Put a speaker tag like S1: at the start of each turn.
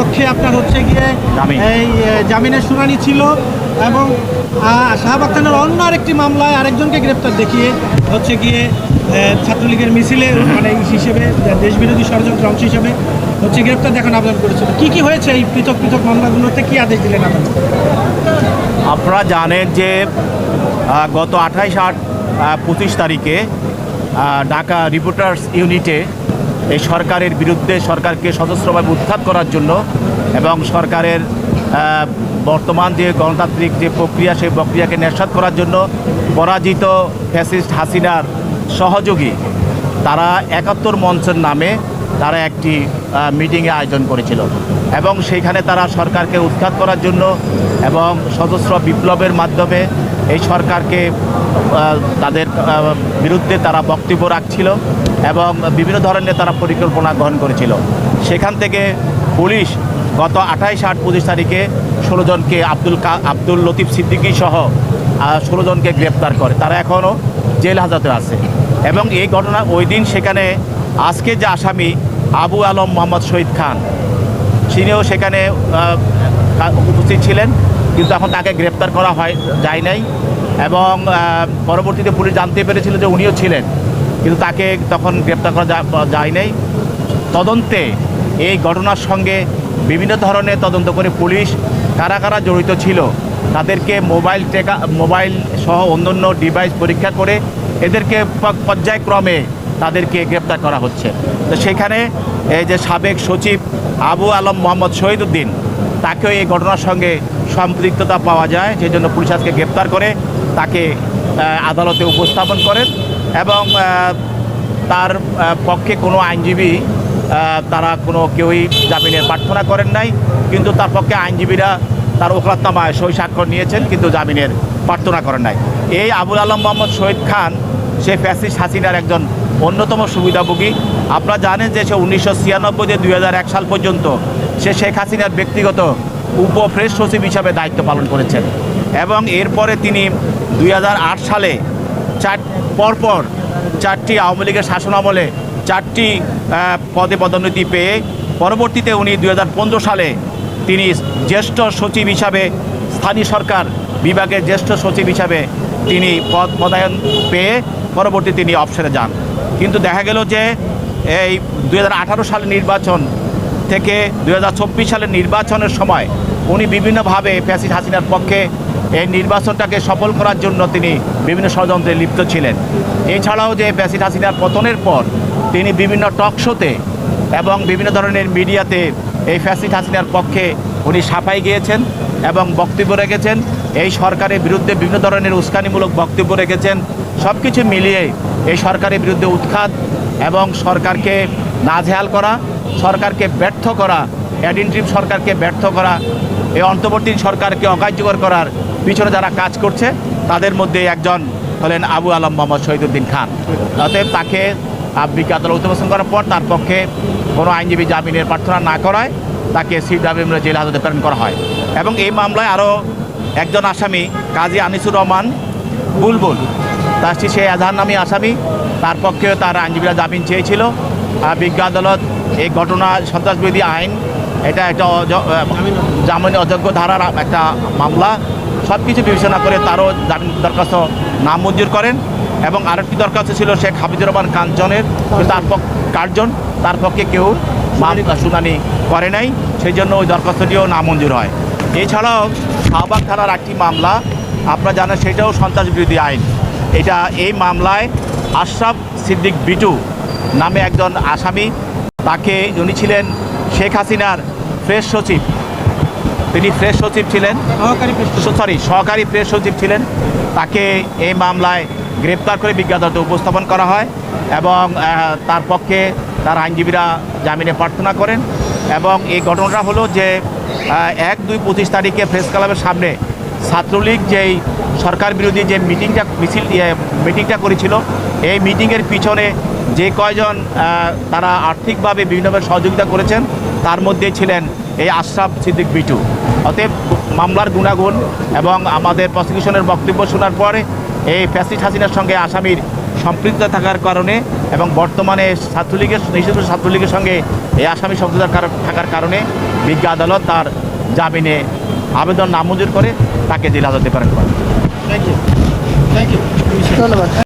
S1: পক্ষে আপনার হচ্ছে গিয়ে এই জামিনের শুনানি ছিল এবং শাহাবাগ খানের অন্য আরেকটি মামলায় আরেকজনকে গ্রেপ্তার দেখিয়ে হচ্ছে গিয়ে ছাত্রলীগের মিছিলে মানে হিসেবে দেশবিরোধী ষড়যন্ত্র অংশ হিসেবে হচ্ছে গ্রেপ্তার দেখানো আবেদন করেছিল। কি কি হয়েছে এই পৃথক পৃথক মামলাগুলোতে? কি আদেশ দিলেন আদালত
S2: আপনারা জানেন যে গত আঠাইশ আট পঁচিশ তারিখে ঢাকা রিপোর্টার্স ইউনিটে এই সরকারের বিরুদ্ধে সরকারকে সশস্ত্রভাবে উৎখাত করার জন্য এবং সরকারের বর্তমান যে গণতান্ত্রিক যে প্রক্রিয়া, সেই প্রক্রিয়াকে নেশাত করার জন্য পরাজিত ফ্যাসিস্ট হাসিনার সহযোগী, তারা একাত্তর মঞ্চের নামে তারা একটি মিটিংয়ে আয়োজন করেছিল। এবং সেইখানে তারা সরকারকে উৎখাত করার জন্য এবং সদস্য বিপ্লবের মাধ্যমে এই সরকারকে তাদের বিরুদ্ধে তারা বক্তব্য রাখছিল এবং বিভিন্ন ধরনের তারা পরিকল্পনা গ্রহণ করেছিল। সেখান থেকে পুলিশ গত আঠাইশ আট পঁচিশ তারিখে ষোলো জনকে আব্দুল কা, আব্দুল লতিফ সিদ্দিকী সহ ষোলো জনকে গ্রেপ্তার করে। তারা এখনও জেল হাজতে আছে। এবং এই ঘটনা ওই দিন সেখানে আজকে যে আসামি আবু আলম মোহাম্মদ শহীদ খান। তিনিও সেখানে উপস্থিত ছিলেন, কিন্তু এখন তাকে গ্রেপ্তার করা হয়, যায় নাই। এবং পরবর্তীতে পুলিশ জানতে পেরেছিল যে উনিও ছিলেন, কিন্তু তাকে তখন গ্রেপ্তার করা যায় নাই। তদন্তে এই ঘটনার সঙ্গে বিভিন্ন ধরনের তদন্ত করে পুলিশ কারা কারা জড়িত ছিল, তাদেরকে মোবাইল টেকা মোবাইল সহ অন্যান্য ডিভাইস পরীক্ষা করে এদেরকে পর্যায়ক্রমে তাদেরকে গ্রেপ্তার করা হচ্ছে। তো সেখানে এই যে সাবেক সচিব আবু আলম মোহাম্মদ শহীদুদ্দিন, তাকেও এই ঘটনার সঙ্গে সম্পৃক্ততা পাওয়া যায় সেই জন্য পুলিশ আজকে গ্রেপ্তার করে, তাকে আদালতে উপস্থাপন করেন এবং তার পক্ষে কোনো আইনজীবী তারা কোনো কেউই জামিনের প্রার্থনা করেন নাই, কিন্তু তার পক্ষে আইনজীবীরা তার ওকলাতনামায় সই স্বাক্ষর নিয়েছেন, কিন্তু জামিনের প্রার্থনা করেন নাই। এই আবুল আলম মোহাম্মদ শহীদ খান, সে ফ্যাসিস্ট হাসিনার একজন অন্যতম সুবিধাভোগী আপনারা জানেন যে সে উনিশশো ছিয়ানব্বই থেকে দুই হাজার এক সাল পর্যন্ত সে শেখ হাসিনার ব্যক্তিগত উপ প্রেস সচিব হিসাবে দায়িত্ব পালন করেছেন। এবং এরপরে তিনি দুই হাজার আট সালে চার, পরপর চারটি আওয়ামী লীগের শাসন আমলে চারটি পদে পদোন্নতি পেয়ে পরবর্তীতে উনি দু হাজার পনেরো সালে তিনি জ্যেষ্ঠ সচিব হিসাবে স্থানীয় সরকার বিভাগের জ্যেষ্ঠ সচিব হিসাবে তিনি পদ, পদায়ন পেয়ে পরবর্তী তিনি অবসরে যান। কিন্তু দেখা গেল যে এই দু আঠারো সালের নির্বাচন থেকে দুই সালের নির্বাচনের সময় উনি বিভিন্নভাবে ফ্যাসিড হাসিনার পক্ষে এই নির্বাচনটাকে সফল করার জন্য তিনি বিভিন্ন ষড়যন্ত্রে লিপ্ত ছিলেন। এছাড়াও যে ফ্যাসিড হাসিনার পতনের পর তিনি বিভিন্ন টক শোতে এবং বিভিন্ন ধরনের মিডিয়াতে এই ফ্যাসিড হাসিনার পক্ষে উনি সাফাই গিয়েছেন এবং বক্তব্য রেখেছেন। এই সরকারের বিরুদ্ধে বিভিন্ন ধরনের উস্কানিমূলক বক্তব্য রেখেছেন। সব কিছু মিলিয়ে এই সরকারের বিরুদ্ধে উৎখাত এবং সরকারকে নাজেহাল করা, সরকারকে ব্যর্থ করা, অ্যাডিনট্রিপ সরকারকে ব্যর্থ করা, এই অন্তর্বর্তী সরকারকে অকার্যকর করার পিছনে যারা কাজ করছে, তাদের মধ্যে একজন হলেন আবু আলম মোহাম্মদ শহীদুদ্দিন খান। অতএব তাকে বিজ্ঞ আদালত উপস্থাপন করার পর তার পক্ষে কোনো আইনজীবী জামিনের প্রার্থনা না করায় তাকে সিডাব্লিউ জেল হাজতে প্রেরণ করা হয়। এবং এই মামলায় আরও একজন আসামি, কাজী আনিসুর রহমান বুলবুল। তার সে আধার নামী আসামি। তার পক্ষেও তার আইনজীবীরা জামিন চেয়েছিল। বিজ্ঞ আদালত এই ঘটনা সন্ত্রাসবিরোধী আইন, এটা একটা জামিন অযোগ্য ধারার একটা মামলা। সব কিছু বিবেচনা করে তারও জামিন দরখাস্ত নামঞ্জুর করেন এবং আরেকটি দরখাস্ত ছিল শেখ হাফিজুর রহমান কাঞ্চনের তার কার্জন, তার পক্ষে কেউ মামলা শুনানি করে নাই সেই জন্য ওই দরখাস্তটিও নামঞ্জুর হয়। এছাড়াও শাহবাগ থানার একটি মামলা, আপনারা জানেন সেটাও সন্ত্রাস বিরোধী আইন। এটা এই মামলায় আশরাফ সিদ্দিক বিটু নামে একজন আসামি। তাকে উনি ছিলেন শেখ হাসিনার প্রেস সচিব। তিনি প্রেস সচিব ছিলেন। সরি সহকারী প্রেস সচিব ছিলেন। তাকে এই মামলায় গ্রেপ্তার করে বিজ্ঞাপন উপস্থাপন করা হয় এবং তার পক্ষে তার আইনজীবীরা জামিনে প্রার্থনা করেন। এবং এই ঘটনাটা হলো যে এক দুই পঁচিশ তারিখে প্রেস ক্লাবের সামনে ছাত্রলীগ যেই সরকার বিরোধী যে মিটিংটা মিছিল ইয়ে, মিটিংটা করেছিল এই মিটিংয়ের পিছনে যে কয়জন তারা আর্থিকভাবে বিভিন্নভাবে সহযোগিতা করেছেন তার মধ্যে ছিলেন এই আশরাফ সিদ্দিক বিটু অতএব মামলার গুণাগুণ এবং আমাদের প্রসিকিউশনের বক্তব্য শোনার পরে এই ফ্যাসিড হাসিনার সঙ্গে আসামির সম্পৃক্ত থাকার কারণে এবং বর্তমানে ছাত্রলীগের নিষিদ্ধ ছাত্রলীগের সঙ্গে এই আসামি কার- থাকার কারণে বিজ্ঞ আদালত তার জামিনে আবেদন নামঞ্জুর করে তাকে জেল হাজতে পারেন
S1: থ্যাংক ইউ থ্যাংক ইউ
S3: ধন্যবাদ।